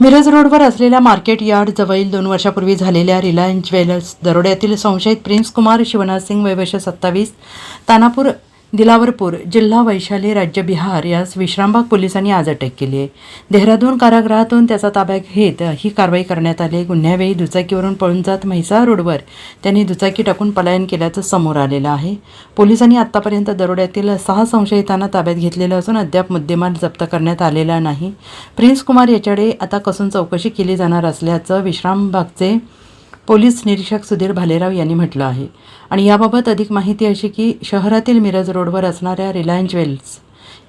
मिरज रोडवर असलेल्या market yard जवळील दोन वर्षापूर्वी झालेल्या रिलायन्स ज्वेलर्स दरोड्यातील संशयित प्रिन्स कुमार शिवनाथ सिंग वय सत्तावीस तानापूर दिलावरपूर जिल्हा वैशाली राज्य बिहार यास विश्रामबाग पोलिसांनी आज अटक केली आहे. देहरादून कारागृहातून त्याचा ताब्यात घेत ही कारवाई करण्यात आली गुन्ह्यावेळी दुचाकीवरून पळून जात म्हैसाळ रोडवर त्यांनी दुचाकी टाकून पलायन केल्याचं समोर आलेलं आहे. पोलिसांनी आतापर्यंत दरोड्यातील सहा संशयितांना ताब्यात घेतलेलं असून अद्याप मुद्देमाल जप्त करण्यात आलेला नाही. प्रिन्स कुमार याच्याकडे आता कसून चौकशी केली जाणार असल्याचं विश्रामबागचे पोलीस निरीक्षक सुधीर भालेराव यांनी म्हटलं आहे. आणि याबाबत अधिक माहिती अशी की शहरातील मिरज रोडवर असणाऱ्या रिलायन्स ज्वेल्स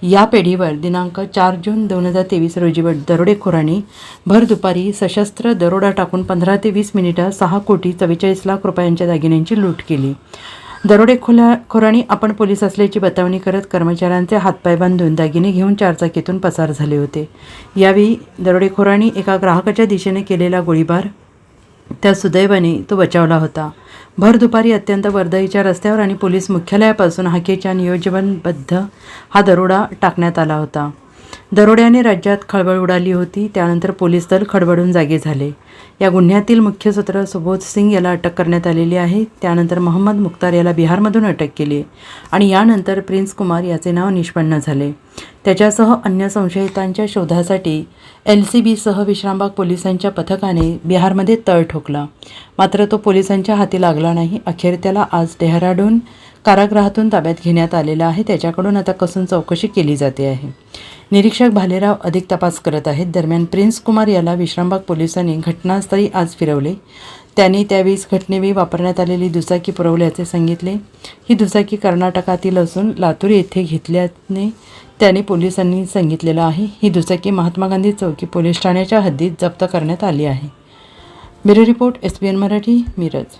या पेढीवर दिनांक चार जून दोन हजार तेवीस रोजी दरोडेखोरांनी भर दुपारी सशस्त्र दरोडा टाकून पंधरा ते वीस मिनिटं सहा कोटी चव्वेचाळीस लाख रुपयांच्या दागिन्यांची लूट केली. दरोडेखोला खोरांनी आपण पोलीस असल्याची बतावणी करत कर्मचाऱ्यांचे हातपाय बांधून दागिने घेऊन चारचाकीतून पसार झाले होते. यावेळी दरोडेखोरांनी एका ग्राहकाच्या दिशेने केलेला गोळीबार त्या सुदैवाने तो बचावला होता. भर दुपारी अत्यंत वर्दळीच्या रस्त्यावर आणि पोलीस मुख्यालयापासून हाकेच्या नियोजनबद्ध हा दरोडा टाकण्यात आला होता. दरोड्याने राज्यात खळबळ उडाली होती त्यानंतर पोलीस दल खडबडून जागे झाले. या गुन्ह्यातील मुख्य सूत्र सुबोध सिंग याला अटक करण्यात आलेली आहे. त्यानंतर मोहम्मद मुख्तार याला बिहारमधून अटक केली आणि यानंतर प्रिन्स कुमार याचे नाव निष्पन्न झाले. त्याच्यासह अन्य संशयितांच्या शोधासाठी एल सी बीसह विश्रामबाग पोलिसांच्या पथकाने बिहारमध्ये तळ ठोकला. मात्र तो पोलिसांच्या हाती लागला नाही. अखेर त्याला आज डेहराडून कारागृहातून ताब्यात घेण्यात आलेला आहे. त्याच्याकडून आता कसून चौकशी केली जाते आहे. निरीक्षक भालेराव अधिक तपास करत आहेत. दरम्यान प्रिन्स कुमार याला विश्रामबाग पोलिसांनी घटनास्थळी आज फिरवले. त्यांनी त्यावेळीस घटनेवेळी वापरण्यात आलेली दुचाकी पुरवल्याचे सांगितले. ही दुचाकी कर्नाटकातील असून लातूर येथे घेतल्याने त्याने पोलिसांनी सांगितलेलं आहे. ही दुचाकी महात्मा गांधी चौकी पोलीस ठाण्याच्या हद्दीत जप्त करण्यात आली आहे. Bureau report S B N Marathi Miraj.